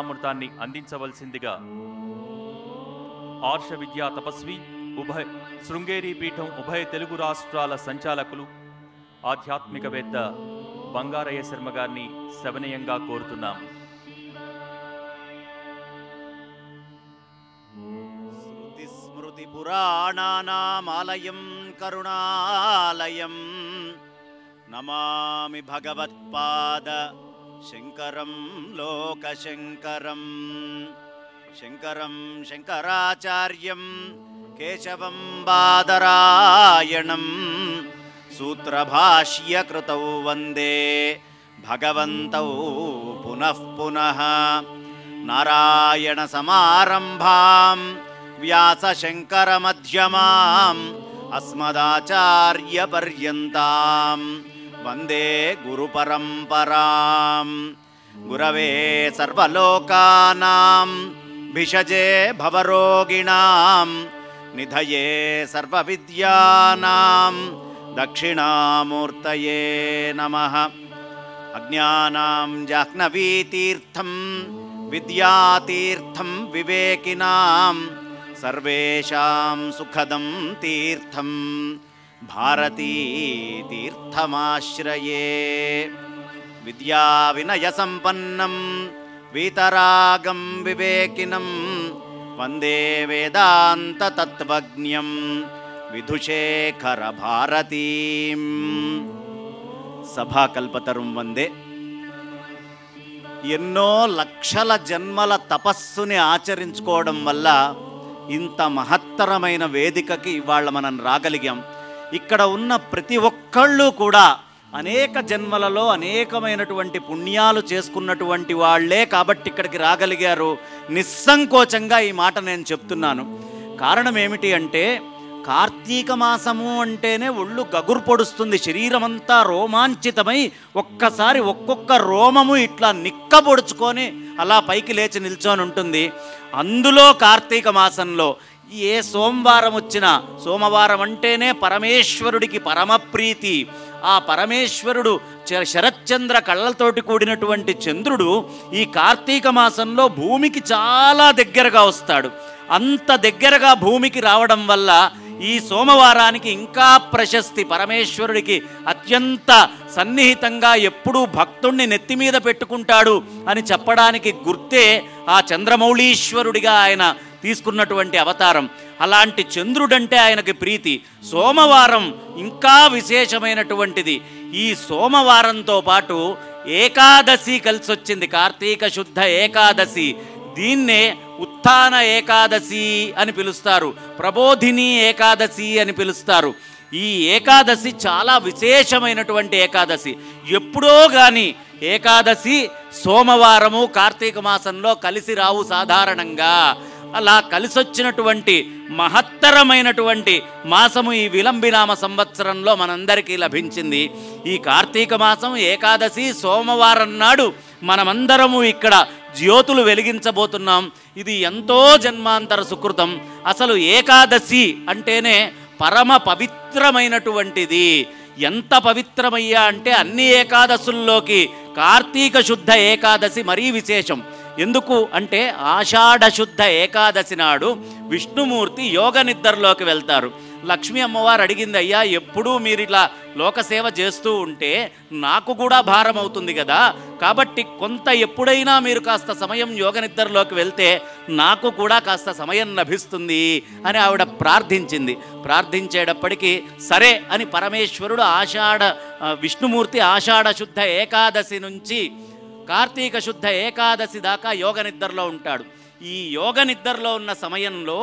అమృతాన్ని అందించవలసిందిగా ఆర్ష విద్యా తపస్వి ఉభయ శృంగేరి పీఠం ఉభయ తెలుగు రాష్ట్రాల సంచాలకులు ఆధ్యాత్మికవేత్త బంగారయ్య శర్మ గారిని శవనీయంగా కోరుతున్నాం. స్మృతి పురాణానామాలయం కరుణాలయం. నమామి భగవత్పాద शङ्करं लोकशङ्करं। शङ्करं शङ्कराचार्यं केशवं बादरायणं। सूत्रभाष्यकृतौ वन्दे भगवन्तौ पुनः पुनः। नारायणसमारम्भाम् व्यासशङ्करमध्यमाम् अस्मदाचार्यपर्यन्तां वन्दे गुरुपरम्पराम्। गुरवे सर्वलोकानां भिषजे भवरोगिणां निधये सर्वविद्यानां दक्षिणामूर्तये नमः। अज्ञानां जाह्नवीतीर्थं विद्यातीर्थं विवेकिनां सर्वेषां सुखदं तीर्थं भारतीतीर्थमाश्रये विद्याविनयसम्पन्नं वीतरागं विवेकिनं वन्दे वेदान्ततत्त्वज्ञं विधुशेखरभारतीम् సభాకల్పతరం వందే ఎన్నో లక్షల జన్మల తపస్సుని ఆచరించుకోవడం వల్ల ఇంత మహత్తరమైన వేదికకి ఇవాళ మనం రాగలిగాం ఇక్కడ ఉన్న ప్రతి ఒక్కళ్ళు కూడా అనేక జన్మలలో అనేకమైనటువంటి పుణ్యాలు చేసుకున్నటువంటి వాళ్ళే కాబట్టి ఇక్కడికి రాగలిగారు. నిస్సంకోచంగా ఈ మాట నేను చెప్తున్నాను. కారణం ఏమిటి అంటే కార్తీక మాసము అంటేనే ఒళ్ళు గగురు పొడుస్తుంది. శరీరమంతా రోమాంచితమై ఒక్కసారి ఒక్కొక్క రోమము ఇట్లా నిక్కబొడుచుకొని అలా పైకి లేచి నిల్చొని ఉంటుంది అందులో కార్తీక మాసంలో ఏ సోమవారం వచ్చినా సోమవారం అంటేనే పరమేశ్వరుడికి పరమప్రీతి. ఆ పరమేశ్వరుడు చ- శరత్చంద్ర కళ్ళతోటి కూడినటువంటి చంద్రుడు ఈ కార్తీక మాసంలో భూమికి చాలా దగ్గరగా వస్తాడు. అంత దగ్గరగా భూమికి రావడం వల్ల ఈ సోమవారానికి ఇంకా ప్రశస్తి పరమేశ్వరుడికి అత్యంత సన్నిహితంగా ఎప్పుడూ భక్తుణ్ణి నెత్తి మీద పెట్టుకుంటాడు అని చెప్పడానికి గుర్తే ఆ చంద్రమౌళీశ్వరుడిగా ఆయన తీసుకున్నటువంటి అవతారం. అలాంటి చంద్రుడంటే ఆయనకి ప్రీతి. సోమవారం ఇంకా విశేషమైనటువంటిది. ఈ సోమవారంతో పాటు ఏకాదశి కలిసొచ్చింది. కార్తీక శుద్ధ ఏకాదశి. దీన్నే ఉత్థాన ఏకాదశి అని పిలుస్తారు ప్రబోధిని ఏకాదశి అని పిలుస్తారు. ఈ ఏకాదశి చాలా విశేషమైనటువంటి ఏకాదశి. ఎప్పుడో కానీ ఏకాదశి సోమవారము కార్తీక మాసంలో కలిసి రావు సాధారణంగా. అలా కలిసొచ్చినటువంటి మహత్తరమైనటువంటి మాసము ఈ విలంబినామ సంవత్సరంలో మనందరికీ లభించింది. ఈ కార్తీక మాసం ఏకాదశి సోమవారం నాడు మనమందరము ఇక్కడ జ్యోతులు వెలిగించబోతున్నాం. ఇది ఎంతో జన్మాంతర సుకృతం. అసలు ఏకాదశి అంటేనే పరమ పవిత్రమైనటువంటిది. ఎంత పవిత్రమయ్యా అంటే అన్ని ఏకాదశుల్లోకి కార్తీక శుద్ధ ఏకాదశి మరీ విశేషం. ఎందుకు అంటే ఆషాఢ శుద్ధ ఏకాదశి నాడు విష్ణుమూర్తి యోగ నిద్రలోకి వెళ్తారు. లక్ష్మీ అమ్మవారు అడిగింది అయ్యా ఎప్పుడూ మీరు ఇట్లా లోకసేవ చేస్తూ ఉంటే నాకు కూడా భారం అవుతుంది కదా. కాబట్టి కొంత ఎప్పుడైనా మీరు కాస్త సమయం యోగ నిద్రలోకి వెళ్తే నాకు కూడా కాస్త సమయం లభిస్తుంది అని ఆవిడ ప్రార్థించింది. ప్రార్థించేటప్పటికీ సరే అని పరమేశ్వరుడు ఆషాఢ విష్ణుమూర్తి ఆషాఢ శుద్ధ ఏకాదశి నుంచి కార్తీక శుద్ధ ఏకాదశి దాకా యోగ నిద్రలో ఉంటాడు. ఈ యోగ నిద్రలో ఉన్న సమయంలో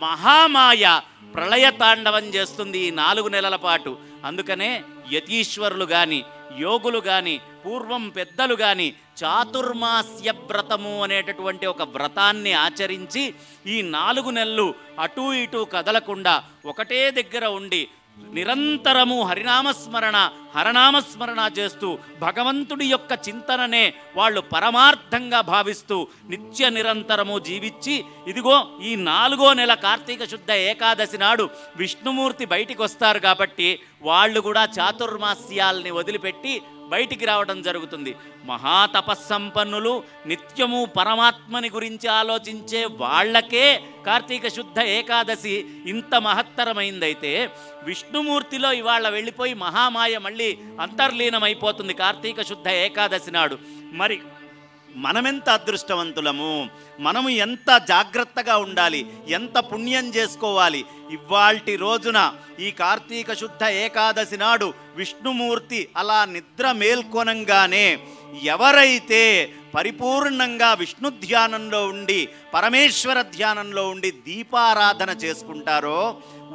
మహామాయ ప్రళయ తాండవం చేస్తుంది ఈ నాలుగు నెలల పాటు. అందుకనే యతీశ్వరులు గాని యోగులు గాని పూర్వం పెద్దలు గాని చాతుర్మాస్య వ్రతము అనేటటువంటి ఒక వ్రతాన్ని ఆచరించి ఈ నాలుగు నెలలు అటూ ఇటూ కదలకుండా ఒకటే దగ్గర ఉండి నిరంతరము హరినామస్మరణ హరనామస్మరణ చేస్తూ భగవంతుడి యొక్క చింతననే వాళ్ళు పరమార్థంగా భావిస్తూ నిత్య నిరంతరము జీవించి ఇదిగో ఈ నాలుగో నెల కార్తీక శుద్ధ ఏకాదశి నాడు విష్ణుమూర్తి బయటికి వస్తారు కాబట్టి వాళ్ళు కూడా చాతుర్మాస్యాల్ని వదిలిపెట్టి బయటికి రావడం జరుగుతుంది. మహాతపస్సంపన్నులు నిత్యము పరమాత్మని గురించి ఆలోచించే వాళ్ళకే కార్తీక శుద్ధ ఏకాదశి ఇంత మహత్తరమైందైతే విష్ణుమూర్తిలో ఇవాళ వెళ్ళిపోయి మహామాయ మళ్ళీ అంతర్లీనమైపోతుంది. కార్తీక శుద్ధ ఏకాదశి నాడు. మరి మనమెంత అదృష్టవంతులము? మనము ఎంత జాగ్రత్తగా ఉండాలి? ఎంత పుణ్యం చేసుకోవాలి? ఇవాల్టి రోజున ఈ కార్తీక శుద్ధ ఏకాదశి నాడు విష్ణుమూర్తి అలా నిద్ర మేల్కొనంగానే ఎవరైతే పరిపూర్ణంగా విష్ణు ధ్యానంలో ఉండి పరమేశ్వర ధ్యానంలో ఉండి దీపారాధన చేసుకుంటారో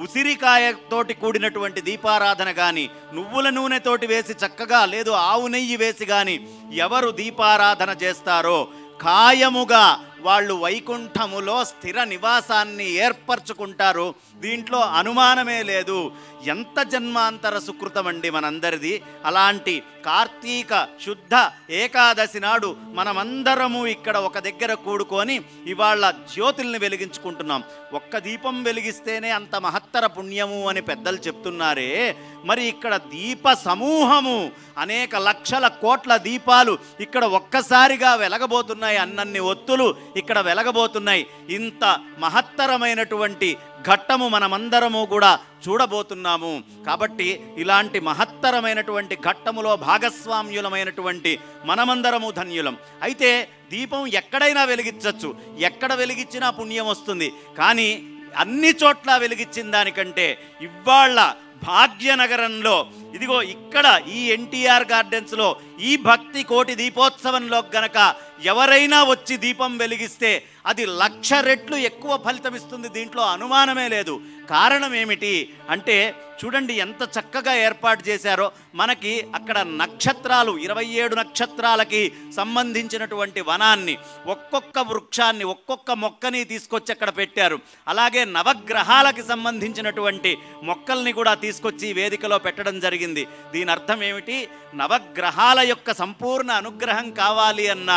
ఉసిరికాయతోటి కూడినటువంటి దీపారాధన కానీ నువ్వుల నూనెతోటి వేసి చక్కగా లేదు ఆవు నెయ్యి వేసి కానీ ఎవరు దీపారాధన చేస్తారో ఖాయముగా వాళ్ళు వైకుంఠములో స్థిర నివాసాన్ని ఏర్పరచుకుంటారు. దీంట్లో అనుమానమే లేదు. ఎంత జన్మాంతర సుకృతం అండి మనందరిది. అలాంటి కార్తీక శుద్ధ ఏకాదశి నాడు మనమందరము ఇక్కడ ఒక దగ్గర కూడుకొని ఇవాళ జ్యోతుల్ని వెలిగించుకుంటున్నాం. ఒక్క దీపం వెలిగిస్తేనే అంత మహత్తర పుణ్యము అని పెద్దలు చెప్తున్నారే. మరి ఇక్కడ దీప సమూహము అనేక లక్షల కోట్ల దీపాలు ఇక్కడ ఒక్కసారిగా వెలగబోతున్నాయి. అన్నన్ని ఒత్తులు ఇక్కడ వెలగబోతున్నాయి. ఇంత మహత్తరమైనటువంటి ఘట్టము మనమందరము కూడా చూడబోతున్నాము. కాబట్టి ఇలాంటి మహత్తరమైనటువంటి ఘట్టములో భాగస్వామ్యులమైనటువంటి మనమందరము ధన్యులం. అయితే దీపం ఎక్కడైనా వెలిగించవచ్చు ఎక్కడ వెలిగించినా పుణ్యం వస్తుంది. కానీ అన్ని చోట్ల వెలిగించిన దానికంటే ఇవాళ భాగ్యనగరంలో. ఇదిగో ఇక్కడ ఈ ఎన్టీఆర్ గార్డెన్స్లో ఈ భక్తి కోటి దీపోత్సవంలో గనక ఎవరైనా వచ్చి దీపం వెలిగిస్తే అది లక్ష రెట్లు ఎక్కువ ఫలితం ఇస్తుంది దీంట్లో అనుమానమే లేదు. కారణం ఏమిటి అంటే చూడండి ఎంత చక్కగా ఏర్పాటు చేశారో. మనకి అక్కడ నక్షత్రాలు ఇరవై ఏడు నక్షత్రాలకి సంబంధించినటువంటి వనాన్ని ఒక్కొక్క వృక్షాన్ని ఒక్కొక్క మొక్కని తీసుకొచ్చి అక్కడ పెట్టారు. అలాగే నవగ్రహాలకి సంబంధించినటువంటి మొక్కల్ని కూడా తీసుకొచ్చి వేదికలో పెట్టడం జరిగింది. దీని అర్థం ఏమిటి నవగ్రహాల యొక్క సంపూర్ణ అనుగ్రహం కావాలి అన్న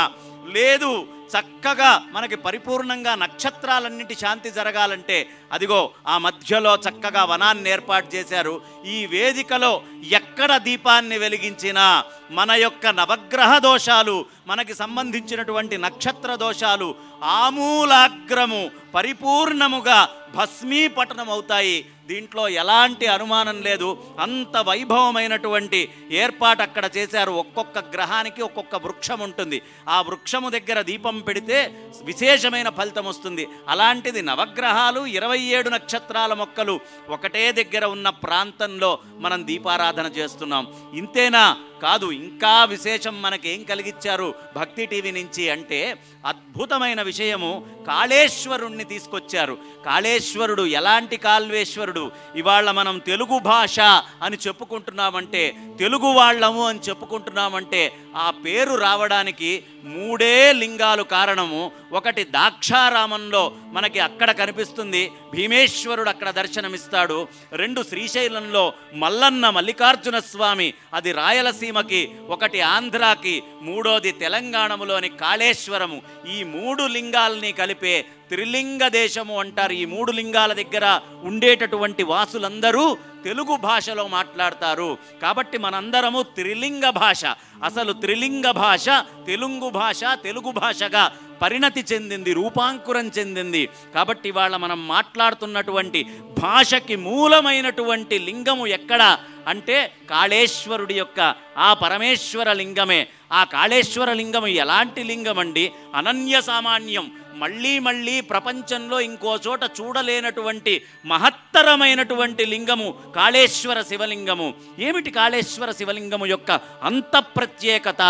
లేదు చక్కగా మనకి పరిపూర్ణంగా నక్షత్రాలన్నింటి శాంతి జరగాలంటే అదిగో ఆ మధ్యలో చక్కగా వనాన్ని ఏర్పాటు చేశారు. ఈ వేదికలో ఎక్కడ దీపాన్ని వెలిగించినా మన యొక్క నవగ్రహ దోషాలు మనకి సంబంధించినటువంటి నక్షత్ర దోషాలు ఆమూలాగ్రము పరిపూర్ణముగా భస్మీపటనం అవుతాయి దీంట్లో ఎలాంటి అనుమానం లేదు. అంత వైభవమైనటువంటి ఏర్పాటు అక్కడ చేశారు. ఒక్కొక్క గ్రహానికి ఒక్కొక్క వృక్షం ఉంటుంది. ఆ వృక్షము దగ్గర దీపం పెడితే విశేషమైన ఫలితం వస్తుంది. అలాంటిది నవగ్రహాలు ఇరవై ఏడు నక్షత్రాల మొక్కలు ఒకటే దగ్గర ఉన్న ప్రాంతంలో మనం దీపారాధన చేస్తున్నాం. ఇంతేనా? కాదు ఇంకా విశేషం మనకేం కలిగించారు భక్తి టీవీ నుంచి అంటే అద్భుతమైన విషయము కాళేశ్వరుణ్ణి తీసుకొచ్చారు. కాళేశ్వరుడు ఎలాంటి కాల్వేశ్వరుడు ఇవాళ మనం తెలుగు భాష అని చెప్పుకుంటున్నామంటే తెలుగు వాళ్ళము అని చెప్పుకుంటున్నామంటే ఆ పేరు రావడానికి మూడే లింగాలు కారణము. ఒకటి దాక్షారామంలో మనకి అక్కడ కనిపిస్తుంది. భీమేశ్వరుడు అక్కడ దర్శనమిస్తాడు. రెండు శ్రీశైలంలో మల్లన్న మల్లికార్జున స్వామి అది రాయలసీమకి ఒకటి ఆంధ్రాకి మూడోది తెలంగాణములోని కాళేశ్వరము. ఈ మూడు లింగాల్ని కలిపే త్రిలింగ దేశము అంటారు. ఈ మూడు లింగాల దగ్గర ఉండేటటువంటి వాసులందరూ తెలుగు భాషలో మాట్లాడతారు. కాబట్టి మనందరము త్రిలింగ భాష. అసలు త్రిలింగ భాష తెలుగు భాష తెలుగు భాషగా పరిణతి చెందింది రూపాంకురం చెందింది. కాబట్టి ఇవాళ మనం మాట్లాడుతున్నటువంటి భాషకి మూలమైనటువంటి లింగము ఎక్కడ? అంటే కాళేశ్వరుడి యొక్క ఆ పరమేశ్వర లింగమే. ఆ కాళేశ్వర లింగం ఎలాంటి లింగం అండి అనన్య సామాన్యం. మళ్ళీ మళ్ళీ ప్రపంచంలో ఇంకో చోట చూడలేనటువంటి మహత్తరమైనటువంటి లింగము కాళేశ్వర శివలింగము. ఏమిటి కాళేశ్వర శివలింగము యొక్క అంత ప్రత్యేకత?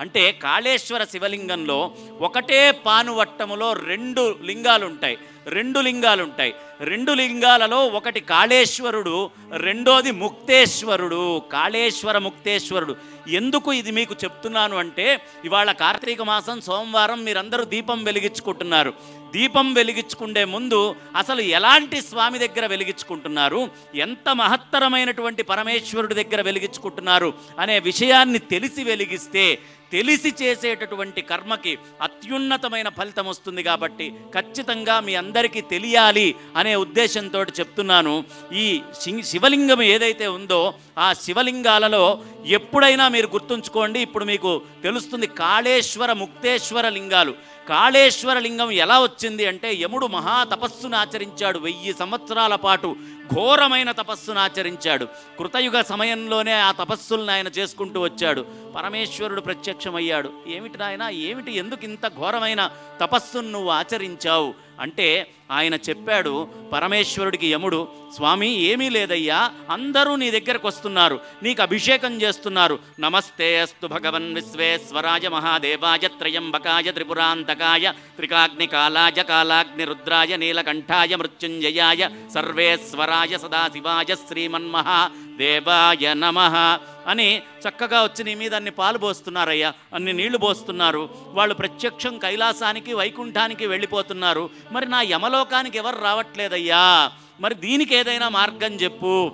అంటే కాళేశ్వర శివలింగంలో ఒకటే పానువట్టములో రెండు లింగాలు ఉంటాయి రెండు లింగాలు ఉంటాయి రెండు లింగాలలో ఒకటి కాళేశ్వరుడు రెండోది ముక్తేశ్వరుడు కాళేశ్వర ముక్తేశ్వరుడు. ఎందుకు ఇది మీకు చెప్తున్నాను అంటే ఇవాళ కార్తీక మాసం సోమవారం మీరందరూ దీపం వెలిగించుకుంటున్నారు. దీపం వెలిగించుకుండే ముందు అసలు ఎలాంటి స్వామి దగ్గర వెలిగించుకుంటున్నారు? ఎంత మహత్తరమైనటువంటి పరమేశ్వరుడి దగ్గర వెలిగించుకుంటున్నారు? అనే విషయాన్ని తెలిసి వెలిగిస్తే తెలిసి చేసేటటువంటి కర్మకి అత్యున్నతమైన ఫలితం వస్తుంది కాబట్టి ఖచ్చితంగా మీ అందరికీ తెలియాలి అనే ఉద్దేశంతో చెప్తున్నాను. ఈ శివలింగం ఏదైతే ఉందో ఆ శివలింగాలలో ఎప్పుడైనా మీరు గుర్తుంచుకోండి ఇప్పుడు మీకు తెలుస్తుంది కాళేశ్వర ముక్తేశ్వర లింగాలు. కాళేశ్వర లింగం ఎలా వచ్చింది అంటే యముడు మహా తపస్సును ఆచరించాడు వెయ్యి సంవత్సరాల పాటు ఘోరమైన తపస్సును ఆచరించాడు. కృతయుగ సమయంలోనే ఆ తపస్సులను ఆయన చేసుకుంటూ వచ్చాడు. పరమేశ్వరుడు ప్రత్యక్ష ప్రత్యక్షమయ్యాడు ఏమిటి నాయన ఏమిటి ఎందుకు ఇంత ఘోరమైన తపస్సును నువ్వు ఆచరించావు? అంటే ఆయన చెప్పాడు పరమేశ్వరుడికి యముడు స్వామి ఏమీ లేదయ్యా అందరూ నీ దగ్గరకు వస్తున్నారు నీకు అభిషేకం చేస్తున్నారు. నమస్తే అస్తు భగవన్ విశ్వేశ్వరాయ మహాదేవాయ త్రయంబకాయ త్రిపురాంతకాయ త్రికాగ్నికాలాయ కాలాగ్ని రుద్రాయ నీలకంఠాయ మృత్యుంజయాయ సర్వేశ్వరాయ సదాశివాయ శ్రీమన్మహా దేవాయ నమ అని చక్కగా వచ్చి నీ మీద అన్ని పాలు పోస్తున్నారయ్యా అన్ని నీళ్ళు పోస్తున్నారు. వాళ్ళు ప్రత్యక్షం కైలాసానికి వైకుంఠానికి వెళ్ళిపోతున్నారు. మరి నా యమలోకానికి ఎవరు రావట్లేదయ్యా? మరి దీనికి ఏదైనా మార్గం చెప్పు.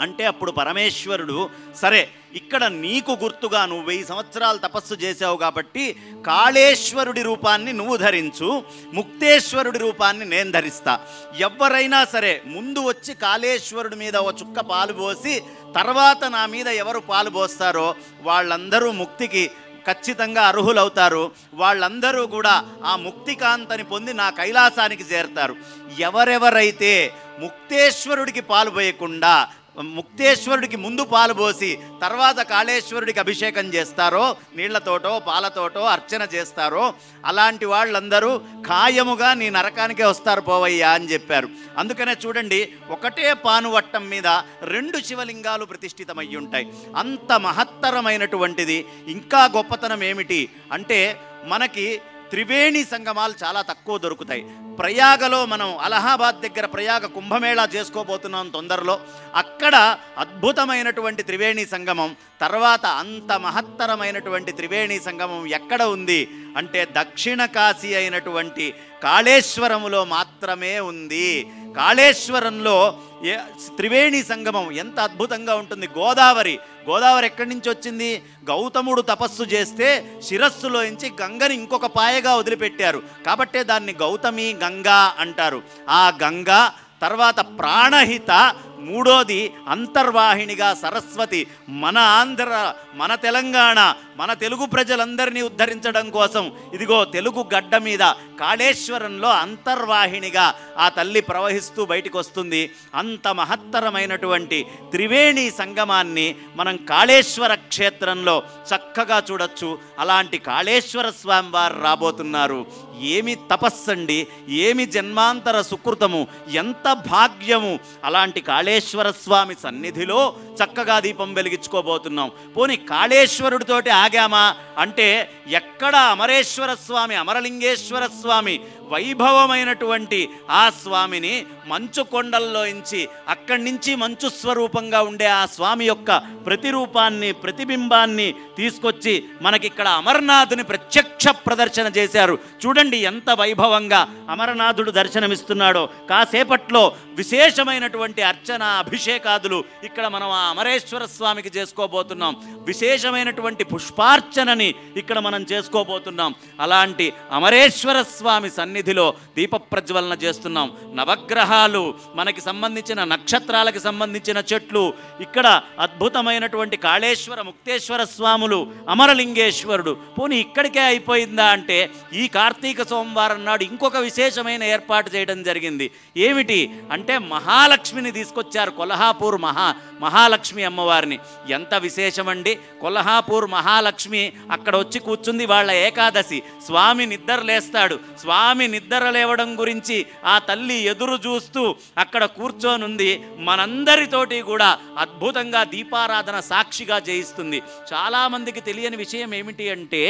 అంటే అప్పుడు పరమేశ్వరుడు సరే ఇక్కడ నీకు గుర్తుగా నువ్వు వెయ్యి సంవత్సరాలు తపస్సు చేసావు కాబట్టి కాళేశ్వరుడి రూపాన్ని నువ్వు ధరించు ముక్తేశ్వరుడి రూపాన్ని నేను ధరిస్తా. ఎవరైనా సరే ముందు వచ్చి కాళేశ్వరుడి మీద ఒక చుక్క పాలు పోసి తర్వాత నా మీద ఎవరు పాలు పోస్తారో వాళ్ళందరూ ముక్తికి ఖచ్చితంగా అర్హులవుతారు. వాళ్ళందరూ కూడా ఆ ముక్తికాంతని పొంది నా కైలాసానికి చేరతారు. ఎవరెవరైతే ముక్తేశ్వరుడికి పాలు పోయకుండా ముక్తేశ్వరుడికి ముందు పాలు పోసి తర్వాత కాళేశ్వరుడికి అభిషేకం చేస్తారో నీళ్ళతోటో పాలతోటో అర్చన చేస్తారో అలాంటి వాళ్ళందరూ ఖాయముగా నీ నరకానికే వస్తారు పోవయ్యా అని చెప్పారు. అందుకనే చూడండి ఒకటే పానువట్టం మీద రెండు శివలింగాలు ప్రతిష్ఠితమయ్యి ఉంటాయి అంత మహత్తరమైనటువంటిది ఇంకా గొప్పతనం ఏమిటి? అంటే మనకి త్రివేణి సంగమాలు చాలా తక్కువ దొరుకుతాయి. ప్రయాగలో మనం అలహాబాద్ దగ్గర ప్రయాగ కుంభమేళా చేసుకోబోతున్నాం తొందరలో. అక్కడ అద్భుతమైనటువంటి త్రివేణి సంగమం తర్వాత అంత మహత్తరమైనటువంటి త్రివేణి సంగమం ఎక్కడ ఉంది అంటే దక్షిణ కాశీ అయినటువంటి కాళేశ్వరములో మాత్రమే ఉంది. కాళేశ్వరంలో ఏ త్రివేణి సంగమం ఎంత అద్భుతంగా ఉంటుంది. గోదావరి గోదావరి ఎక్కడి నుంచి వచ్చింది? గౌతముడు తపస్సు చేస్తే శిరస్సులోంచి గంగని ఇంకొక పాయగా వదిలిపెట్టారు. కాబట్టే దాన్ని గౌతమి గంగా అంటారు. ఆ గంగా తర్వాత ప్రాణహిత మూడోది అంతర్వాహినిగా సరస్వతి మన ఆంధ్ర మన తెలంగాణ మన తెలుగు ప్రజలందరినీ ఉద్ధరించడం కోసం. ఇదిగో తెలుగు గడ్డ మీద కాళేశ్వరంలో అంతర్వాహినిగా ఆ తల్లి ప్రవహిస్తూ బయటకు వస్తుంది అంత మహత్తరమైనటువంటి త్రివేణి సంగమాన్ని మనం కాళేశ్వర క్షేత్రంలో చక్కగా చూడొచ్చు. అలాంటి కాళేశ్వర స్వామి వారు రాబోతున్నారు. ఏమి తపస్సండి ఏమి జన్మాంతర సుకృతము ఎంత భాగ్యము. అలాంటి కాళేశ్వర స్వామి సన్నిధిలో చక్కగా దీపం వెలిగించుకోబోతున్నాం. పోని కాళేశ్వరుడితోటి ఆగామా? అంటే ఎక్కడ అమరేశ్వర స్వామి అమరలింగేశ్వర స్వామి వైభవమైనటువంటి ఆ స్వామిని మంచు కొండల్లోంచి అక్కడి నుంచి మంచు స్వరూపంగా ఉండే ఆ స్వామి యొక్క ప్రతిరూపాన్ని ప్రతిబింబాన్ని తీసుకొచ్చి మనకిక్కడ అమర్నాథుని ప్రత్యక్ష ప్రదర్శన చేశారు. చూడండి ఎంత వైభవంగా అమరనాథుడు దర్శనమిస్తున్నాడో. కాసేపట్లో విశేషమైనటువంటి అర్చన అభిషేకాదులు ఇక్కడ మనం ఆ అమరేశ్వర స్వామికి చేసుకోబోతున్నాం. విశేషమైనటువంటి పుష్పార్చనని ఇక్కడ మనం చేసుకోబోతున్నాం. అలాంటి అమరేశ్వర స్వామి సన్నిధిలో దీప ప్రజ్వలన చేస్తున్నాం. నవగ్రహ నక్షత్రాలు మనకి సంబంధించిన నక్షత్రాలకు సంబంధించిన చెట్లు ఇక్కడ అద్భుతమైనటువంటి కాళేశ్వర ముక్తేశ్వర స్వాములు అమరలింగేశ్వరుడు. పోనీ ఇక్కడికే అయిపోయిందా అంటే ఈ కార్తీక సోమవారం నాడు ఇంకొక విశేషమైన ఏర్పాటు చేయడం జరిగింది. ఏమిటి అంటే మహాలక్ష్మిని తీసుకొచ్చారు కొల్హాపూర్ మహా మహాలక్ష్మి అమ్మవారిని. ఎంత విశేషమండి? కొల్హాపూర్ మహాలక్ష్మి అక్కడ వచ్చి కూర్చుంది వాళ్ళ ఏకాదశి. స్వామి నిద్ర లేస్తాడు స్వామి నిద్ర లేవడం గురించి ఆ తల్లి ఎదురు చూస్తూ అక్కడ కూర్చోనుంది. మనందరితోటి కూడా అద్భుతంగా దీపారాధన సాక్షిగా జయిస్తుంది. చాలామందికి తెలియని విషయం ఏమిటి అంటే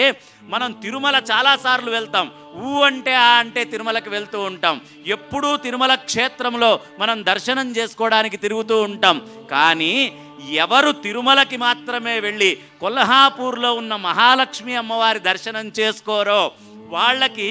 మనం తిరుమల చాలాసార్లు వెళ్తాం. ఊ అంటే ఆ అంటే తిరుమలకి వెళ్తూ ఉంటాం. ఎప్పుడూ తిరుమల క్షేత్రంలో మనం దర్శనం చేసుకోవడానికి తిరుగుతూ ఉంటాం. కానీ ఎవరు తిరుమలకి మాత్రమే వెళ్ళి కొల్హాపూర్లో ఉన్న మహాలక్ష్మి అమ్మవారి దర్శనం చేసుకోరో వాళ్ళకి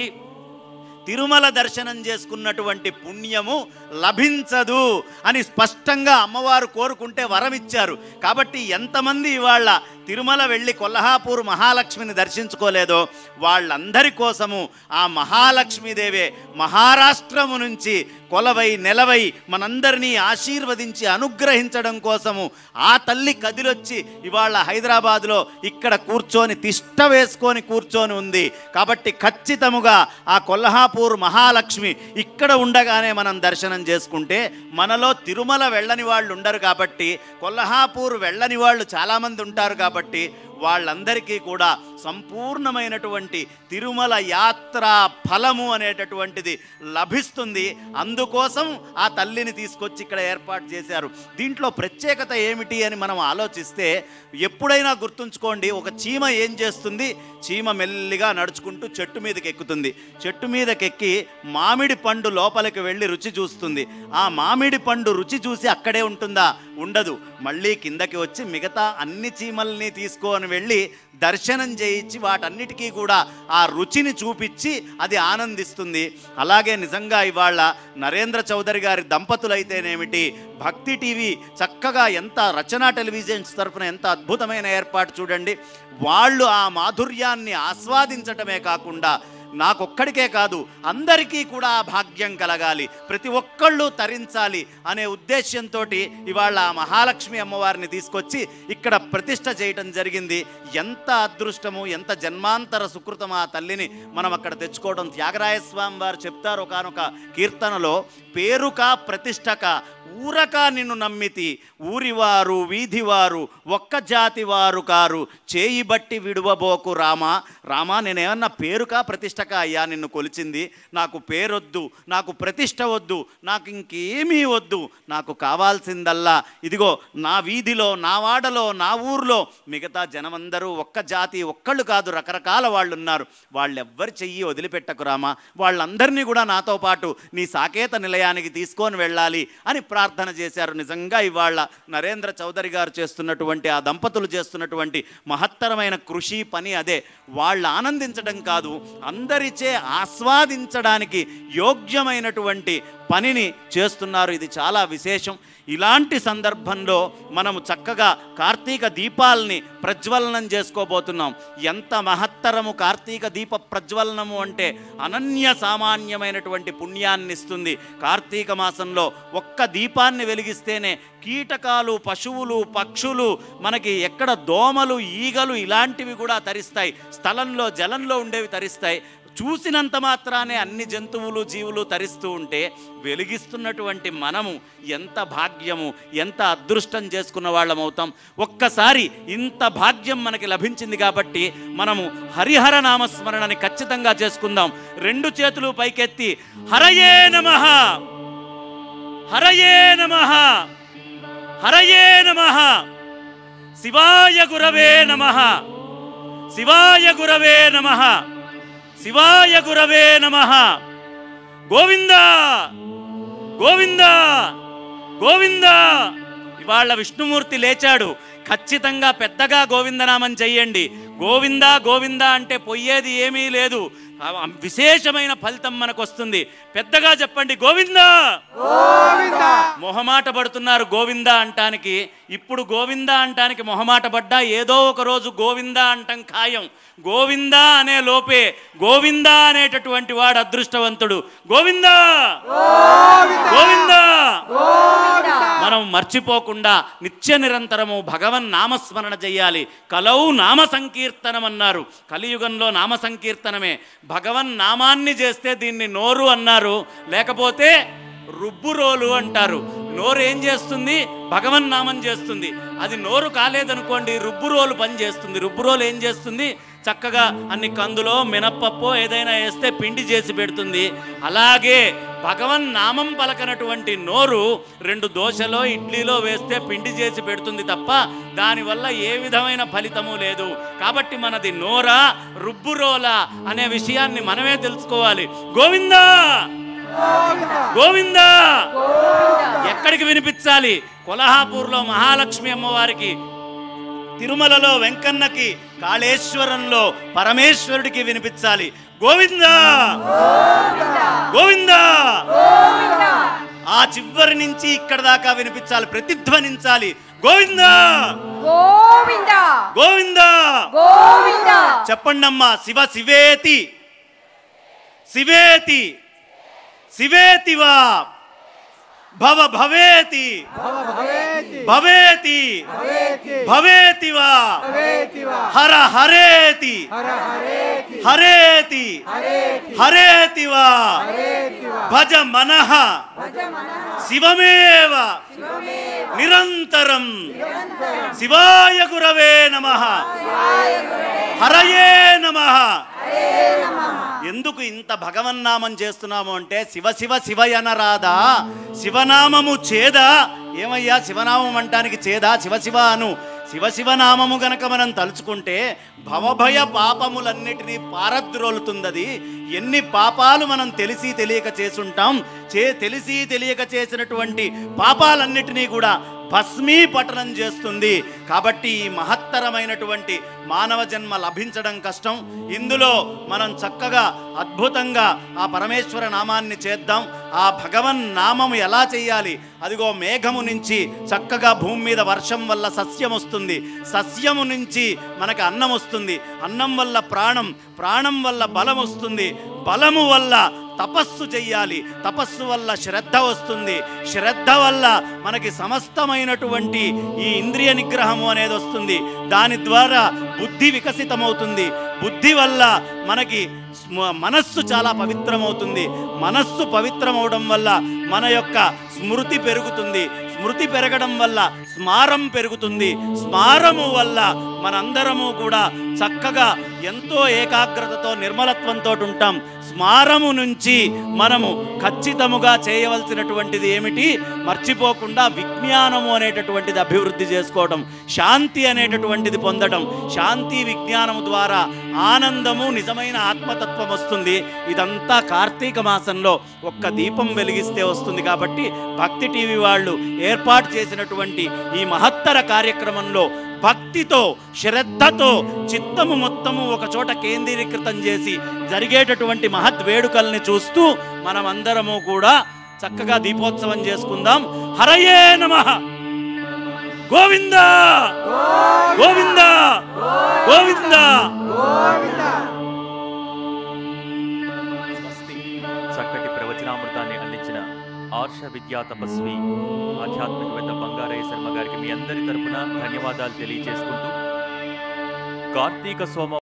తిరుమల దర్శనం చేసుకున్నటువంటి పుణ్యము లభించదు అని స్పష్టంగా అమ్మవారు కోరుకుంటే వరం ఇచ్చారు కాబట్టి ఎంతమంది ఇవాళ తిరుమల వెళ్ళి కొల్హాపూర్ మహాలక్ష్మిని దర్శించుకోలేదో వాళ్ళందరి కోసము ఆ మహాలక్ష్మీదేవే మహారాష్ట్రము నుంచి కొలవై నెలవై మనందరినీ ఆశీర్వదించి అనుగ్రహించడం కోసము ఆ తల్లి కదిలొచ్చి ఇవాళ హైదరాబాదులో ఇక్కడ కూర్చొని తిష్ట వేసుకొని కూర్చొని ఉంది. కాబట్టి ఖచ్చితముగా ఆ కొల్హాపూర్ మహాలక్ష్మి ఇక్కడ ఉండగానే మనం దర్శనం చేసుకుంటే మనలో తిరుమల వెళ్ళని వాళ్ళు ఉండరు కాబట్టి కొల్హాపూర్ వెళ్ళని వాళ్ళు చాలామంది ఉంటారు కాబట్టి కాబట్టి వాళ్ళందరికీ కూడా సంపూర్ణమైనటువంటి తిరుమల యాత్ర ఫలము అనేటటువంటిది లభిస్తుంది. అందుకోసం ఆ తల్లిని తీసుకొచ్చి ఇక్కడ ఏర్పాటు చేశారు. దీంట్లో ప్రత్యేకత ఏమిటి అని మనం ఆలోచిస్తే ఎప్పుడైనా గుర్తుంచుకోండి ఒక చీమ ఏం చేస్తుంది? చీమ మెల్లిగా నడుచుకుంటూ చెట్టు మీదకి ఎక్కుతుంది చెట్టు మీదకెక్కి మామిడి పండు లోపలికి వెళ్ళి రుచి చూస్తుంది. ఆ మామిడి పండు రుచి చూసి అక్కడే ఉంటుందా? ఉండదు. మళ్ళీ కిందకి వచ్చి మిగతా అన్ని చీమల్ని తీసుకొని వెళ్ళి దర్శనం చేయించి వాటన్నిటికీ కూడా ఆ రుచిని చూపించి అది ఆనందిస్తుంది. అలాగే నిజంగా ఇవాళ నరేంద్ర చౌదరి గారి దంపతులైతేనేమిటి భక్తి టీవీ చక్కగా ఎంత రచనా టెలివిజన్స్ తరఫున ఎంత అద్భుతమైన ఏర్పాటు చూడండి. వాళ్ళు ఆ మాధుర్యాన్ని ఆస్వాదించటమే కాకుండా నాకొక్కడికే కాదు అందరికీ కూడా ఆ భాగ్యం కలగాలి ప్రతి ఒక్కళ్ళు తరించాలి అనే ఉద్దేశ్యంతో ఇవాళ ఆ మహాలక్ష్మి అమ్మవారిని తీసుకొచ్చి ఇక్కడ ప్రతిష్ట చేయటం జరిగింది. ఎంత అదృష్టము ఎంత జన్మాంతర సుకృతం ఆ తల్లిని మనం అక్కడ తెచ్చుకోవడం. త్యాగరాయ స్వామి వారు చెప్తారు ఒకనొక కీర్తనలో పేరుక ప్రతిష్టక ఊరక నిన్ను నమ్మితి ఊరివారు వీధివారు ఒక్క జాతి వారు కారు చేయి బట్టి విడువబోకు రామా. రామా నేనేమన్నా పేరుకా ప్రతిష్టక అయ్యా నిన్ను కొలిచింది. నాకు పేరొద్దు నాకు ప్రతిష్ట వద్దు నాకు ఇంకేమీ వద్దు నాకు కావాల్సిందల్లా. ఇదిగో నా వీధిలో నా వాడలో నా ఊర్లో మిగతా జనమందరూ ఒక్క జాతి ఒక్కళ్ళు కాదు రకరకాల వాళ్ళు ఉన్నారు వాళ్ళెవ్వరు చెయ్యి వదిలిపెట్టకురామా వాళ్ళందరినీ కూడా నాతో పాటు నీ సాకేత నిలయానికి తీసుకొని వెళ్ళాలి అని ప్రార్థన చేశారు. నిజంగా ఇవాళ నరేంద్ర చౌదరి గారు చేస్తున్నటువంటి ఆ దంపతులు చేస్తున్నటువంటి మహత్తరమైన కృషి పని అదే. వాళ్ళు ఆనందించడం కాదు అందరిచే ఆస్వాదించడానికి యోగ్యమైనటువంటి పనిని చేస్తున్నారు. ఇది చాలా విశేషం. ఇలాంటి సందర్భంలో మనము చక్కగా కార్తీక దీపాలని ప్రజ్వలనం చేసుకోబోతున్నాం. ఎంత మహత్తరము కార్తీక దీప ప్రజ్వలనము అంటే అనన్య సామాన్యమైనటువంటి పుణ్యాన్ని ఇస్తుంది. కార్తీక మాసంలో ఒక్క దీపాన్ని వెలిగిస్తేనే కీటకాలు పశువులు పక్షులు మనకి ఎక్కడ దోమలు ఈగలు ఇలాంటివి కూడా తరిస్తాయి. స్థలంలో జలంలో ఉండేవి తరిస్తాయి. చూసినంత మాత్రానే అన్ని జంతువులు జీవులు తరిస్తూ ఉంటే వెలిగిస్తున్నటువంటి మనము ఎంత భాగ్యము ఎంత అదృష్టం చేసుకున్న వాళ్ళం అవుతాం. ఒక్కసారి ఇంత భాగ్యం మనకి లభించింది కాబట్టి మనము హరిహర నామస్మరణని ఖచ్చితంగా చేసుకుందాం. రెండు చేతులు పైకెత్తి హరయే నమ! హరయే నమ! హరయే నమ! శివాయ గురవే నమ! శివాయ గురవే నమ! శివాయ గురవే నమ. గోవింద! గోవింద! గోవింద! ఇవాళ విష్ణుమూర్తి లేచాడు. ఖచ్చితంగా పెద్దగా గోవిందనామం చెయ్యండి. గోవింద గోవింద అంటే పొయ్యేది ఏమీ లేదు. విశేషమైన ఫలితం మనకు వస్తుంది పెద్దగా చెప్పండి గోవింద! మొహమాట పడుతున్నారు గోవింద అంటానికి. ఇప్పుడు గోవింద అంటానికి మొహమాట పడ్డా ఏదో ఒక రోజు గోవింద అంటాం ఖాయం. గోవింద అనే లోపే గోవింద అనేటటువంటి వాడు అదృష్టవంతుడు. గోవింద! గోవింద! మనం మర్చిపోకుండా నిత్య నిరంతరము భగవన్ నామస్మరణ చెయ్యాలి. కలౌ నామ సంకీర్తనం అన్నారు కలియుగంలో నామ సంకీర్తనమే. భగవన్ నామాన్ని చేస్తే దీన్ని నోరు అన్నారు. లేకపోతే రుబ్బురోలు అంటారు. నోరు ఏం చేస్తుంది? భగవన్ నామం చేస్తుంది. అది నోరు కాలేదనుకోండి రుబ్బురోలు పని చేస్తుంది. రుబ్బురోలు ఏం చేస్తుంది? చక్కగా అన్ని కందులో మినప్పప్పో ఏదైనా వేస్తే పిండి చేసి పెడుతుంది. అలాగే భగవన్ నామం పలకనటువంటి నోరు రెండు దోశలో ఇడ్లీలో వేస్తే పిండి చేసి పెడుతుంది తప్ప దానివల్ల ఏ విధమైన ఫలితము లేదు. కాబట్టి మనది నోరా రుబ్బురోలా అనే విషయాన్ని మనమే తెలుసుకోవాలి. గోవిందా! గోవిందా! ఎక్కడికి వినిపించాలి? కొల్హాపూర్లో మహాలక్ష్మి అమ్మవారికి తిరుమలలో వెంకన్నకి కాళేశ్వరంలో పరమేశ్వరుడికి వినిపించాలి. గోవిందా! గోవిందా! ఆ చివరి నుంచి ఇక్కడ దాకా వినిపించాలి ప్రతిధ్వనించాలి. గోవింద! గోవింద! గోవింద! గోవింద! చెప్పండి అమ్మా శివ శివేతి. శివేతి. शिवेति भव भवेति। भवेति। भवेति वा। हर हरेति। हरेति। हरेति भज मन। शिवमेव। निरन्तरं शिवाय गुरवे नमः। हरये नमः। ఎందుకు ఇంత భగవన్నామం చేస్తున్నాము అంటే శివ శివ శివయనరాదా శివనామము చేదా? ఏమయ్యా శివనామం అంటానికి చేదా? శివ శివ అను. శివ శివనామము గనక మనం తలుచుకుంటే భవభయ పాపములన్నిటినీ పారద్రోలుతుందది. ఎన్ని పాపాలు మనం తెలిసి తెలియక చేసుంటాం చే తెలిసి తెలియక చేసినటువంటి పాపాలన్నిటినీ కూడా భస్మీపటనం చేస్తుంది. కాబట్టి ఈ మహత్తరమైనటువంటి మానవ జన్మ లభించడం కష్టం. ఇందులో మనం చక్కగా అద్భుతంగా ఆ పరమేశ్వర నామాన్ని చేద్దాం. ఆ భగవన్ నామము ఎలా చేయాలి? అదిగో మేఘము నుంచి చక్కగా భూమి మీద వర్షం వల్ల సస్యం వస్తుంది. సస్యము నుంచి మనకి అన్నం వస్తుంది. అన్నం వల్ల ప్రాణం ప్రాణం వల్ల బలం వస్తుంది. బలము వల్ల తపస్సు చెయ్యాలి. తపస్సు వల్ల శ్రద్ధ వస్తుంది. శ్రద్ధ వల్ల మనకి సమస్తమైనటువంటి ఈ ఇంద్రియ నిగ్రహము అనేది వస్తుంది. దాని ద్వారా బుద్ధి వికసితమవుతుంది. బుద్ధి వల్ల మనకి స్మ- మనస్సు చాలా పవిత్రమవుతుంది. మనస్సు పవిత్రమవడం వల్ల మన యొక్క స్మృతి పెరుగుతుంది. స్మృతి పెరగడం వల్ల స్మారం పెరుగుతుంది. స్మారము వల్ల మనందరము కూడా చక్కగా ఎంతో ఏకాగ్రతతో నిర్మలత్వంతో ఉంటాం. స్మారము నుంచి మనము ఖచ్చితముగా చేయవలసినటువంటిది ఏమిటి? మర్చిపోకుండా విజ్ఞానము అనేటటువంటిది అభివృద్ధి చేసుకోవడం శాంతి అనేటటువంటిది పొందడం శాంతి విజ్ఞానము ద్వారా ఆనందము నిజమైన ఆత్మతత్వం వస్తుంది. ఇదంతా కార్తీక మాసంలో ఒక్క దీపం వెలిగిస్తే వస్తుంది కాబట్టి భక్తి టీవీ వాళ్ళు ఏర్పాటు చేసినటువంటి ఈ మహత్తర కార్యక్రమంలో భక్తితో శ్రద్ధతో చిత్తము మొత్తము ఒక చోట కేంద్రీకృతం చేసి జరిగేటటువంటి మహత్ వేడుకల్ని చూస్తూ మనమందరము కూడా చక్కగా దీపోత్సవం చేసుకుందాం. హరయే నమ! గోవింద! గోవింద! గోవింద! ఆర్ష విద్యా తపస్వి ఆధ్యాత్మికవేత్త బంగారయ్య శర్మ గారికి మీ అందరి తరపున ధన్యవాదాలు తెలియజేసుకుంటూ కార్తీక సోమ